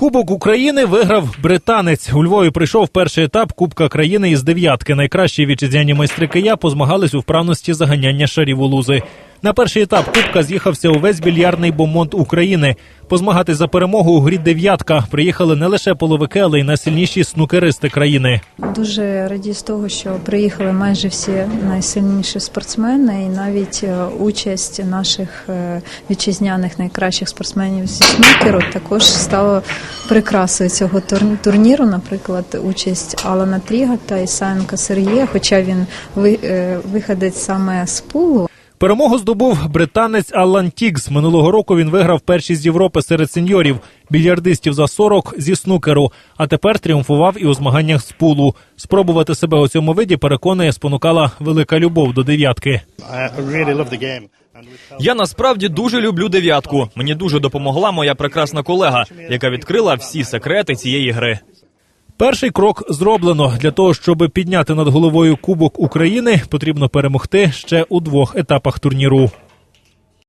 Кубок України виграв британець. У Львові прийшов перший етап Кубка країни із дев'ятки. Найкращі вітчизняні майстри Кия позмагались у вправності заганяння шарів у лузи. На перший етап Кубка з'їхався увесь більярдний бомонд України. Позмагати за перемогу у грі дев'ятка приїхали не лише половики, але й найсильніші снукеристи країни. Дуже раді з того, що приїхали майже всі найсильніші спортсмени, і навіть е, участь наших е, вітчизняних найкращих спортсменів зі снукеру також стала прикрасою цього тур- турніру. Наприклад, участь Алана Тріга та Ісаєнка Сергія, хоча він е, виходить саме з пулу. Перемогу здобув британець Аллан Тігс. Минулого року він виграв першість з Європи серед сеньорів, більярдистів за 40 зі снукеру. А тепер тріумфував і у змаганнях з пулу. Спробувати себе у цьому виді переконує, спонукала велика любов до дев'ятки. Я насправді дуже люблю дев'ятку. Мені дуже допомогла моя прекрасна колега, яка відкрила всі секрети цієї гри. Перший крок зроблено для того, щоб підняти над головою Кубок України, потрібно перемогти ще у двох етапах турніру.